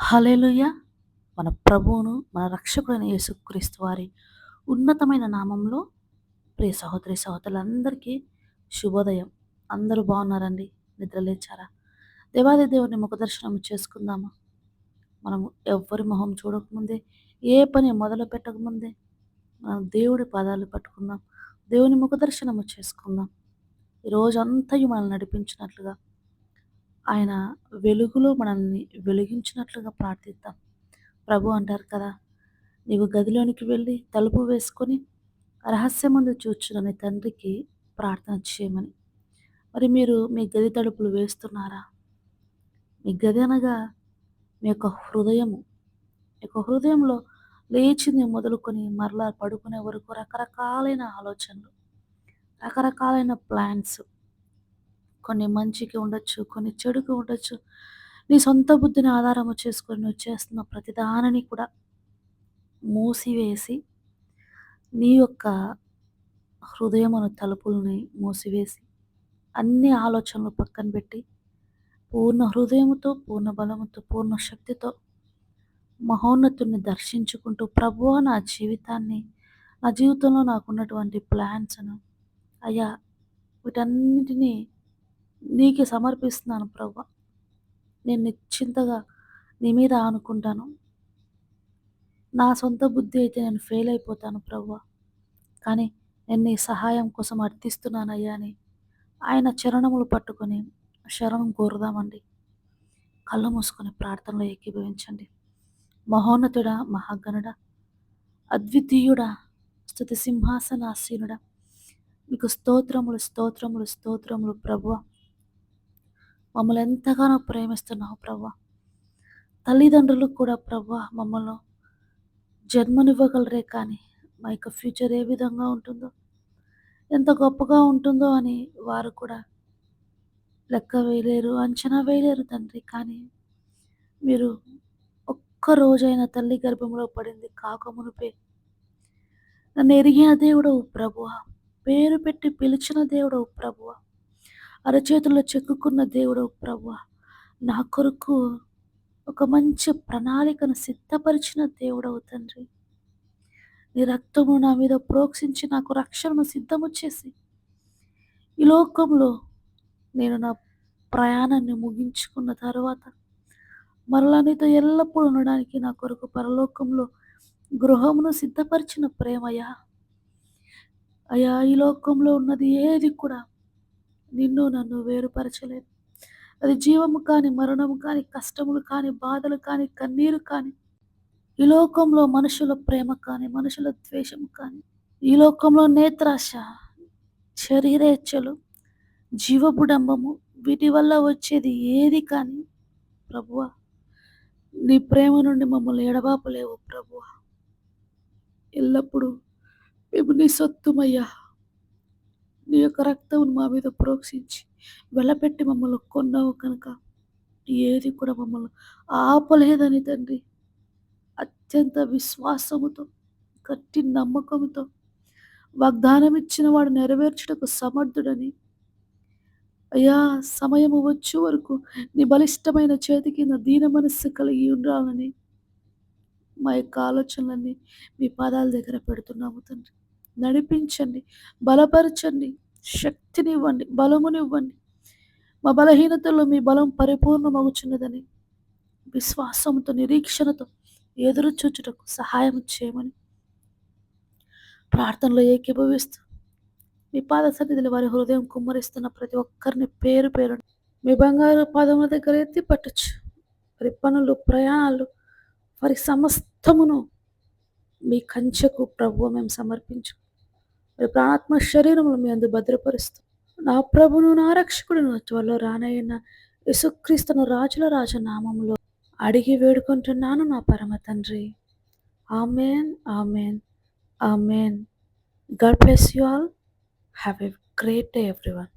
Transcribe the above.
Hallelujah మన ప్రభువును మన రక్షకుడైన యేసుక్రీస్తు వారి ఉన్నతమైన నామంలో ప్రియ సహోదరి సహోదరులందరికీ శుభోదయం. అందరూ బాగున్నారండి? నిద్రలేచారా దేవాది దేవుని ముఖ దర్శనం చేసుకుందామా? మనము ఎవరి మొహం చూడకముందే ఏ పని మొదలు పెట్టకముందే మనం దేవుడి పాదాలు పట్టుకుందాం. దేవుని ముఖదర్శనము చేసుకుందాం. ఈరోజు అంతయు మనల్ని నడిపించినట్లుగా ఆయన వెలుగులో మనల్ని వెలిగించినట్లుగా ప్రార్థిద్దాం. ప్రభు అంటారు కదా నీవు గదిలోనికి వెళ్ళి తలుపు వేసుకొని రహస్యమందు చూచునని తండ్రికి ప్రార్థన చేయమని. మరి మీరు మీ గది తలుపులు వేస్తున్నారా? మీ గది అనగా మీ యొక్క హృదయము. మీ యొక్క హృదయంలో లేచింది మొదలుకొని మరలా పడుకునే వరకు రకరకాలైన ఆలోచనలు రకరకాలైన ప్లాన్స్ కొన్ని మంచికి ఉండొచ్చు కొన్ని చెడుకు ఉండొచ్చు. నీ సొంత బుద్ధిని ఆధారము చేసుకొని నువ్వు చేస్తున్న ప్రతిదానిని కూడా మూసివేసి నీ యొక్క హృదయమును తలుపుల్ని మూసివేసి అన్ని ఆలోచనలు పక్కన పెట్టి పూర్ణ హృదయముతో పూర్ణ బలముతో పూర్ణ శక్తితో మహోన్నతుని దర్శించుకుంటూ ప్రభువ నా జీవితాన్ని నా జీవితంలో నాకున్నటువంటి ప్లాన్స్ను అయ్యా వీటన్నిటినీ నీకు సమర్పిస్తున్నాను ప్రభు నేను నిశ్చింతగా నీ మీద ఆనుకుంటాను. నా సొంత బుద్ధి అయితే నేను ఫెయిల్ అయిపోతాను ప్రభు కానీ నేను నీ సహాయం కోసం అర్థిస్తున్నానయ్యా అని ఆయన చరణములు పట్టుకొని శరణం కోరుదామండి. కళ్ళు మూసుకొని ప్రార్థనలో ఏకీభవించండి. మహోన్నతుడా మహాగణుడ అద్వితీయుడా స్థుతి సింహాసనాసీనుడా మీకు స్తోత్రములు స్తోత్రములు స్తోత్రములు ప్రభువ మమ్మల్ని ఎంతగానో ప్రేమిస్తున్నావు ప్రభా. తల్లిదండ్రులకు కూడా ప్రభా మమ్మల్ని జన్మనివ్వగలరే కానీ మా యొక్క ఫ్యూచర్ ఏ విధంగా ఉంటుందో ఎంత గొప్పగా ఉంటుందో అని వారు కూడా లెక్క వేయలేరు అంచనా వేయలేరు తండ్రి. కానీ మీరు ఒక్క రోజైన తల్లి గర్భంలో పడింది కాకమునుపే నన్ను ఎరిగిన దేవుడవు ప్రభువ పేరు పెట్టి పిలిచిన దేవుడవు ప్రభువ అరచేతుల్లో చెక్కుకున్న దేవుడు ప్రభు నా కొరకు ఒక మంచి ప్రణాళికను సిద్ధపరిచిన దేవుడవు తండ్రి. నీ రక్తము నా మీద ప్రోక్షించి నాకు రక్షణను సిద్ధము చేసి ఈ లోకంలో నేను నా ప్రయాణాన్ని ముగించుకున్న తర్వాత మరలా నీతో ఎల్లప్పుడూ ఉండడానికి నా కొరకు పరలోకంలో గృహమును సిద్ధపరిచిన ప్రేమయ్యా. అయ్యా ఈ లోకంలో ఉన్నది ఏది కూడా నిన్ను నన్ను వేరుపరచలేదు అది జీవము కానీ మరణము కానీ కష్టములు కానీ బాధలు కానీ కన్నీరు కానీ ఈ లోకంలో మనుషుల ప్రేమ కానీ మనుషుల ద్వేషము కానీ ఈ లోకంలో నేత్రాశ శరీరేచ్ఛలు జీవబుడంబము వీటి వల్ల వచ్చేది ఏది కానీ ప్రభువ నీ ప్రేమ నుండి మమ్మల్ని ఎడబాపలేవు ప్రభువ. ఎల్లప్పుడూ మేము నీ సొత్తుమయ్యా. నీ యొక్క రక్తం మా మీద ప్రోక్షించి వెళ్ళపెట్టి మమ్మల్ని కొన్నావు కనుక. ఏది కూడా మమ్మల్ని ఆపలేదని తండ్రి. అత్యంత విశ్వాసముతో గట్టి నమ్మకంతో వాగ్దానం ఇచ్చిన వాడు నెరవేర్చుటకు సమర్థుడని. అయ్యా సమయము వచ్చే వరకు నీ బలిష్టమైన చేతికి నా దీన మనస్సు కలిగి ఉండాలని మా యొక్క ఆలోచనలన్నీ మీ పాదాల దగ్గర పెడుతున్నాము తండ్రి. నడిపించండి. బలపరచండి. శక్తినివ్వండి. బలమునివ్వండి. మా బలహీనతలో మీ బలం పరిపూర్ణమగుచున్నదని విశ్వాసంతో నిరీక్షణతో ఎదురు చూచుటకు సహాయం చేయమని ప్రార్థనలో ఏకీభవిస్తూ మీ పాద సన్నిధిలో వారి హృదయం కుమ్మరిస్తున్న ప్రతి ఒక్కరిని పేరు పేరు మీ బంగారు పాదముల దగ్గర ఎత్తి పట్టచ్చు. వారి పనులు ప్రయాణాలు వారి సమస్తమును మీ కంచెకు ప్రభు మేము సమర్పించు మరి ప్రాణాత్మ శరీరములు మీ అందు భద్రపరుస్తూ నా ప్రభును నా రక్షకుడును త్వరలో రానయ్యన యేసుక్రీస్తును రాజుల రాజనామంలో అడిగి వేడుకుంటున్నాను నా పరమ తండ్రి. Amen amen amen. God bless you all. Have a great day everyone.